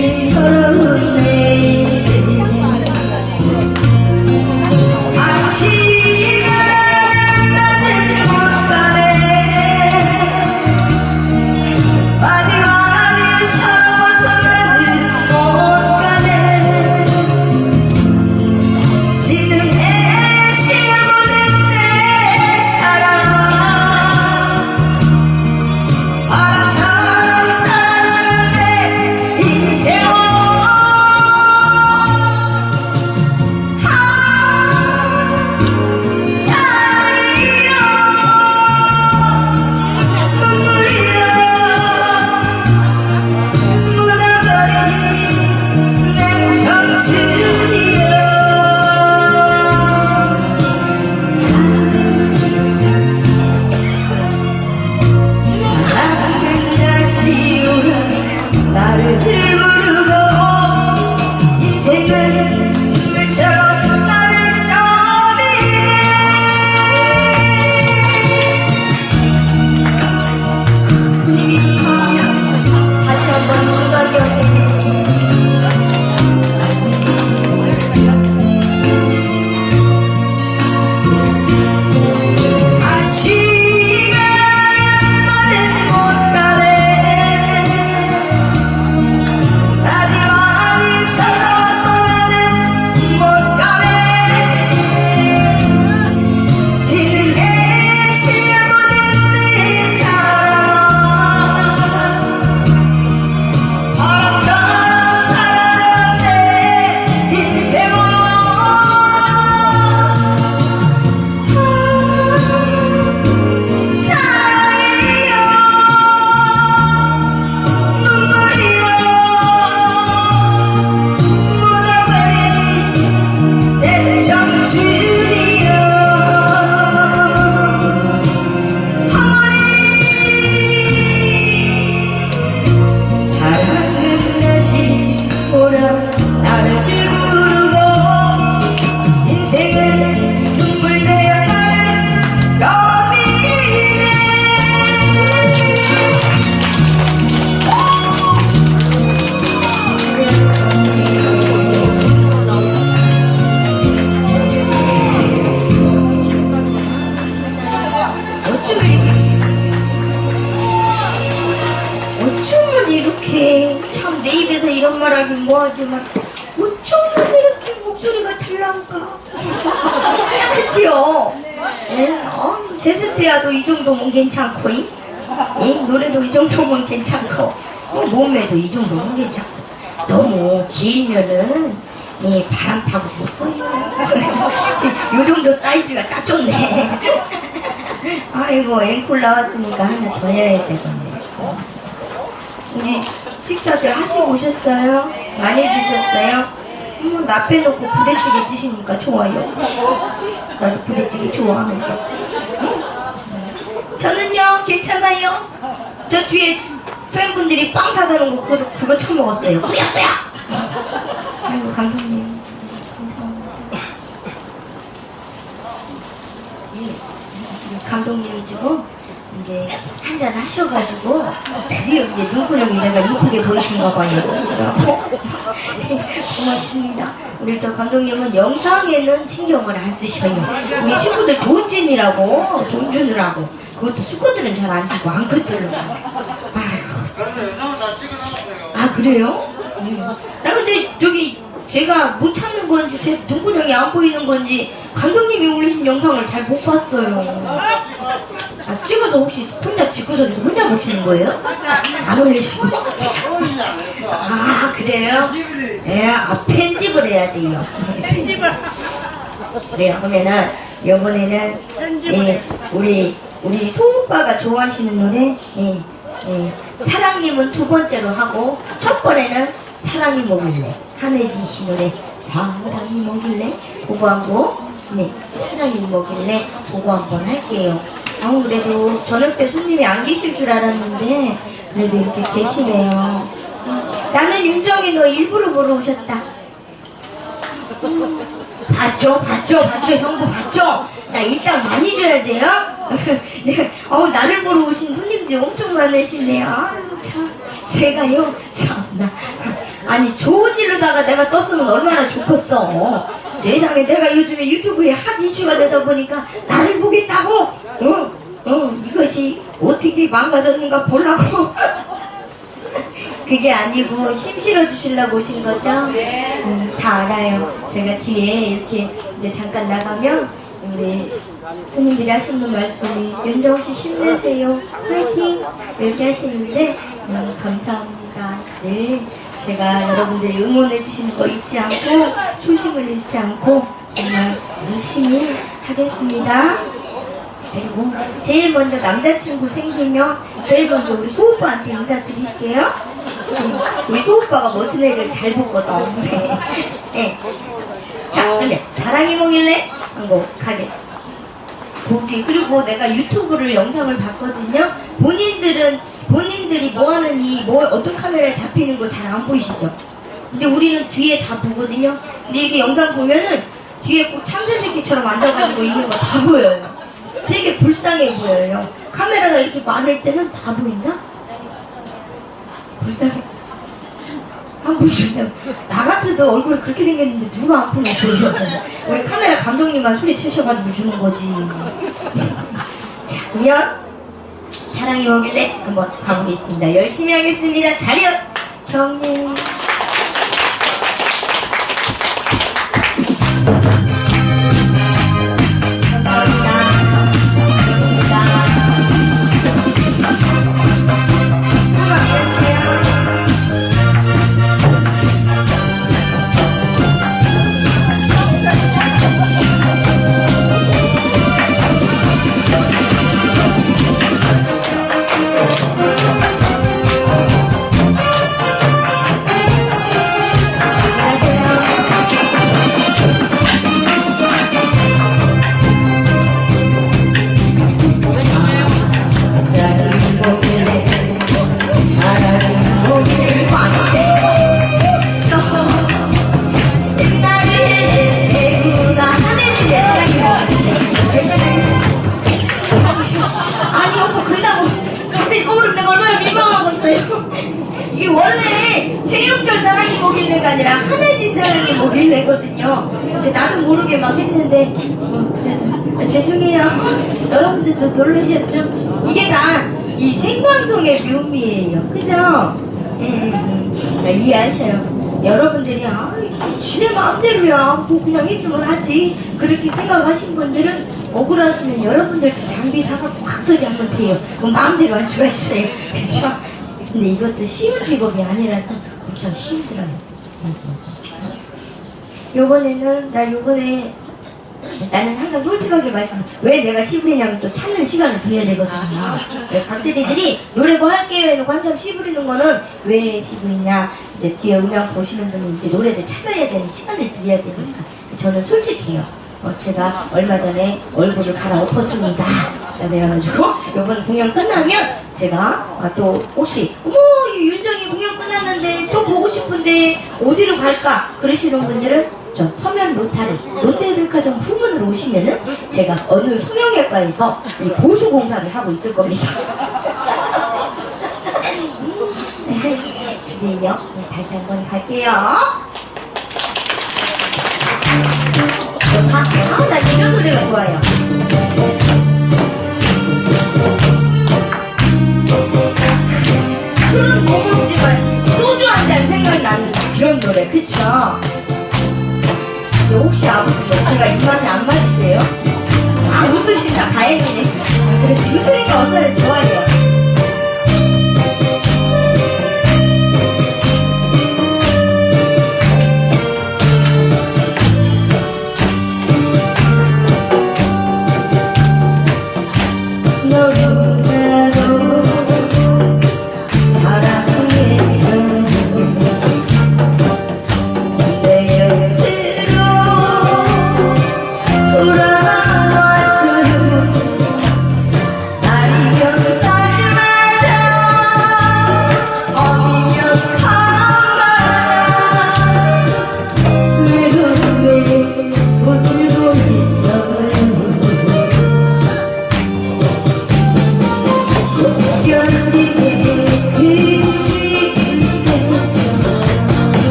매일 괜찮고 이? 이 노래도 이 정도면 괜찮고 어, 몸매도 이 정도면 괜찮고 너무 길면은 이 바람 타고 못 써요 요 정도 사이즈가 딱 좋네 아이고 앵콜 나왔으니까 하나 더 해야 되겠네 우리 식사들 하시고 오셨어요? 많이 드셨어요? 음, 나 빼놓고 부대찌개 드시니까 좋아요 나도 부대찌개 좋아하면서 응? 저는요 괜찮아요. 저 뒤에 팬분들이 빵 사다 놓은 거 그거, 그거 처먹었어요. 꾸역꾸역 아이고 감독님. 감사합니다. 감독님이 지금 이제 한잔 하셔가지고 드디어 이제 눈구녕이 내가 이쁘게 보이시는가 봐요. 그러고 고맙습니다. 우리 저 감독님은 영상에는 신경을 안 쓰셔요. 우리 친구들 돈진이라고 돈 주느라고 그것도 수컷들은 잘안 주고 앙컷들로 아이고 참. 아 그래요? 네. 나 근데 저기 제가 못 찾는 건지 제 눈구녕이 안 보이는 건지 감독님이 올리신 영상을 잘 못 봤어요. 아 찍어서 혹시 혼자 집구석에서 혼자 보시는 거예요? 안 올리시고? 아 그래요? 예, 아 편집을 해야 돼요. 편집을. 그래요. 그러면은 이번에는 예, 우리 우리 소오빠가 좋아하시는 노래 예, 예, 사랑님은 두 번째로 하고 첫 번에는 사랑이 뭐길래 한혜진 씨 노래 사랑이 뭐길래 그거 하고 네 사랑이 뭐길래 그거 한번 할게요. 아 그래도 저녁 때 손님이 안 계실 줄 알았는데 그래도 이렇게 계시네요. 나는 윤정이 너 일부러 보러 오셨다. 봤죠? 봤죠? 봤죠? 형부 봤죠? 나 일단 많이 줘야 돼요? 네, 어, 나를 보러 오신 손님들이 엄청 많으시네요. 참. 제가요? 참나. 아니 좋은 일로다가 내가 떴으면 얼마나 좋겠어 세상에 내가 요즘에 유튜브에 핫 이슈가 되다 보니까 나를 보겠다고 응, 응, 이것이 어떻게 망가졌는가 보려고 그게 아니고 힘 실어주시려고 오신 거죠? 음, 다 알아요. 제가 뒤에 이렇게 이제 잠깐 나가면 우리 손님들이 하시는 말씀이 윤정 씨 힘내세요. 화이팅! 이렇게 하시는데 음, 감사합니다. 늘 제가 여러분들이 응원해 주시는 거 잊지 않고 초심을 잃지 않고 정말 열심히 하겠습니다. 그리고 제일 먼저 남자친구 생기면 제일 먼저 우리 소오빠한테 인사드릴게요. 음, 우리 소오빠가 애를 잘 보거든. 네. 자, 그러면 사랑이 뭐길래 한곡 가겠습니다. 곡이 그리고 내가 유튜브를 영상을 봤거든요. 본인들은 본인들이 뭐 하는 이 뭐 어떤 카메라에 잡히는 거 잘 안 보이시죠? 근데 우리는 뒤에 다 보거든요. 근데 이렇게 영상 보면은 뒤에 꼭 참새새끼처럼 앉아가지고 있는 거 다 보여요. 되게 불쌍해 보여요. 카메라가 이렇게 많을 때는 다 보인다? 불쌍해. 안 보이시죠? 나 같아도 얼굴이 그렇게 생겼는데 누가 안 좋아요. 우리 카메라 감독님만 소리 치셔가지고 주는 거지. 자, 그러면 사랑이 오길래 한번 가보겠습니다. 열심히 하겠습니다. 자리요! 경례. 아니라 한혜진 사랑이 뭐길래거든요. 근데 나도 모르게 막 했는데 아, 죄송해요. 여러분들도 놀라셨죠? 이게 다 이 생방송의 묘미예요. 그죠? 음, 음, 음. 이해하셔요. 여러분들이 아 지네 마음대로야. 뭐 그냥 있으면 하지. 그렇게 생각하신 분들은 억울하시면 여러분들도 장비 사갖고 각설이 하면 돼요. 그럼 마음대로 할 수가 있어요. 그죠? 근데 이것도 쉬운 직업이 아니라서 엄청 힘들어요 요번에는 나 요번에 나는 항상 솔직하게 말씀 왜 내가 시부리냐면 또 찾는 시간을 줘야 되거든요. 네, 강대리들이 노래고 할게요 해놓고 한참 시부리는 거는 왜 시부리냐 이제 뒤에 음악 보시는 분은 이제 노래를 찾아야 되는 시간을 드려야 되니까 저는 솔직해요. 어, 제가 얼마 전에 얼굴을 갈아엎었습니다. 그래가지고 이번 공연 끝나면 제가 아, 또 혹시 어머! 이 윤정이 공연 끝났는데 또 보고 싶은데 어디로 갈까 그러시는 분들은 저 서면 로타리 롯데백화점 후문으로 오시면은 제가 어느 성형외과에서 이 보수 공사를 하고 있을 겁니다. 그래요. 네, 다시 한 번 갈게요. 좋다. 아, 나 이런 노래가 좋아요. 술은 못 먹지만 소주 한 잔 생각나는 그런 노래, 그쵸? 혹시 아버지 뭐 제가 입맛에 안 맞으세요? 아 웃으신다 다행이네 그렇지 웃으니까 얼마나 좋아요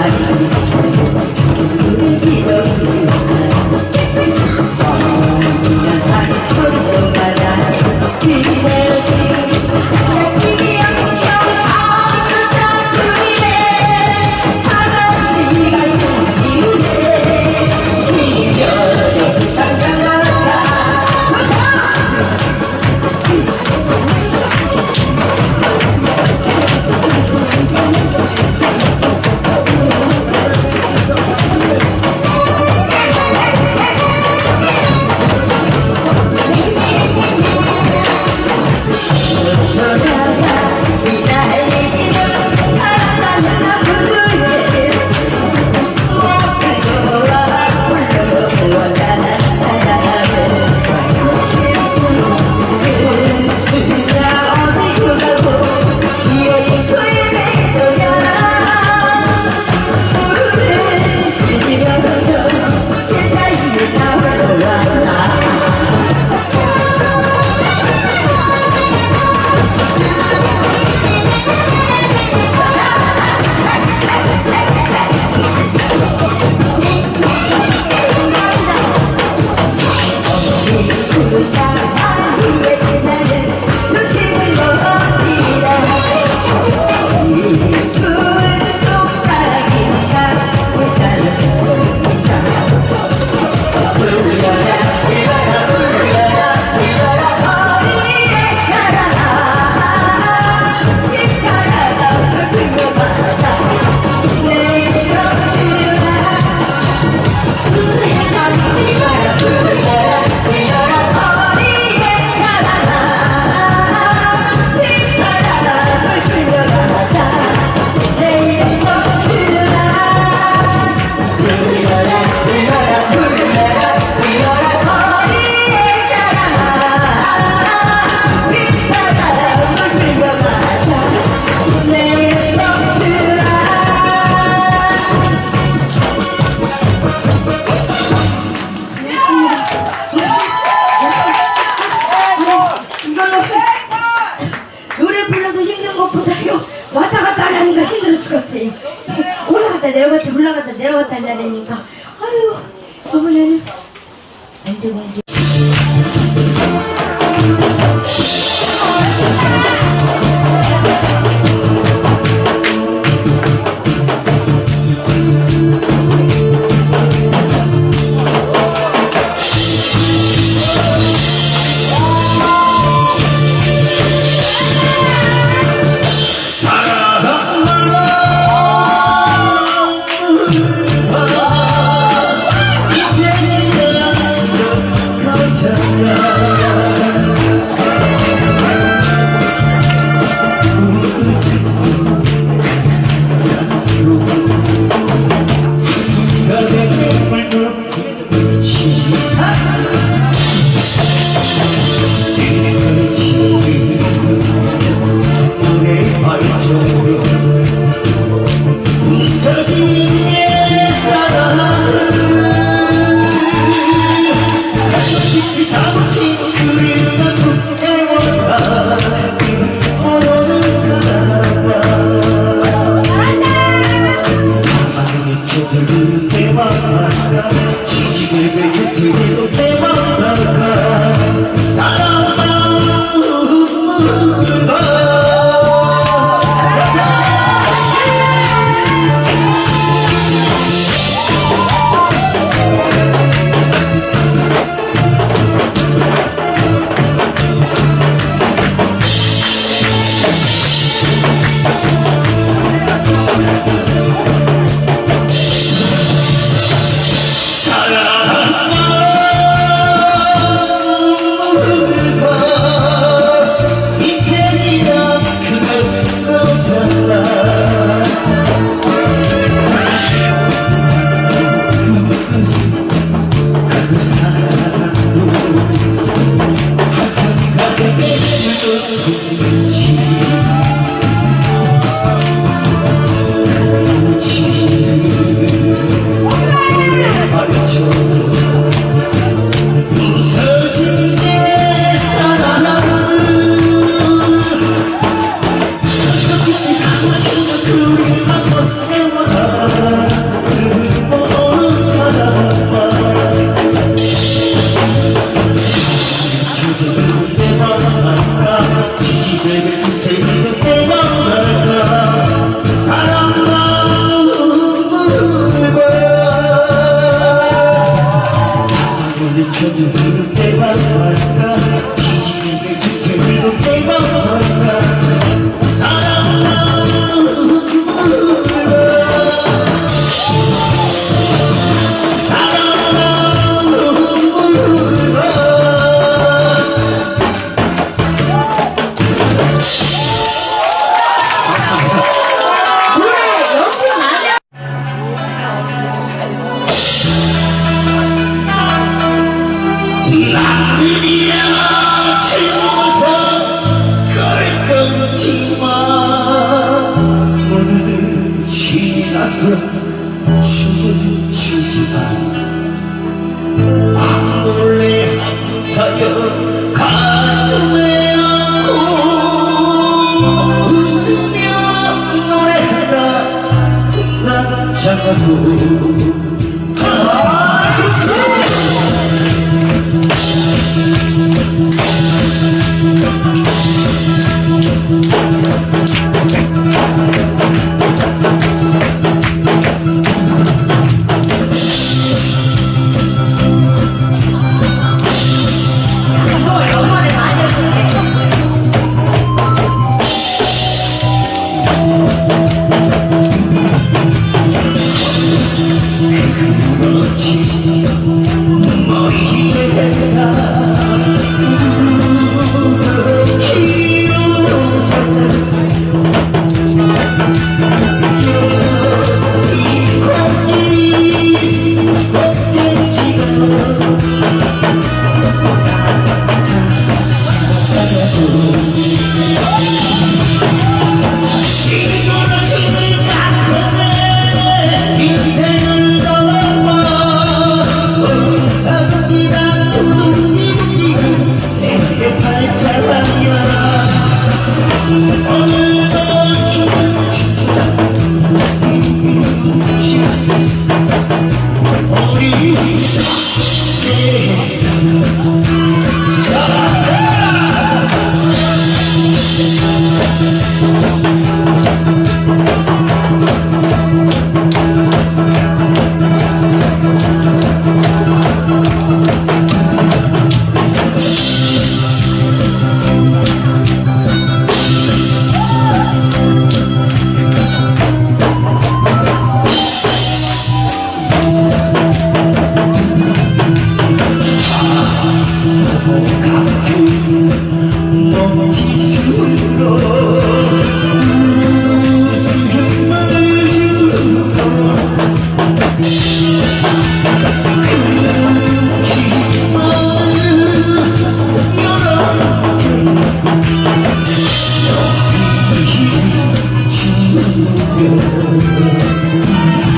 Paris. 내려갔다 하려니까? 아유 이번에는 언제 공주 노래 지만 오늘 신이 나서 춤을 추지만 밤몰래 한사여 가슴에 안고 웃으며 노래하다 난 잠깐도 Thank you.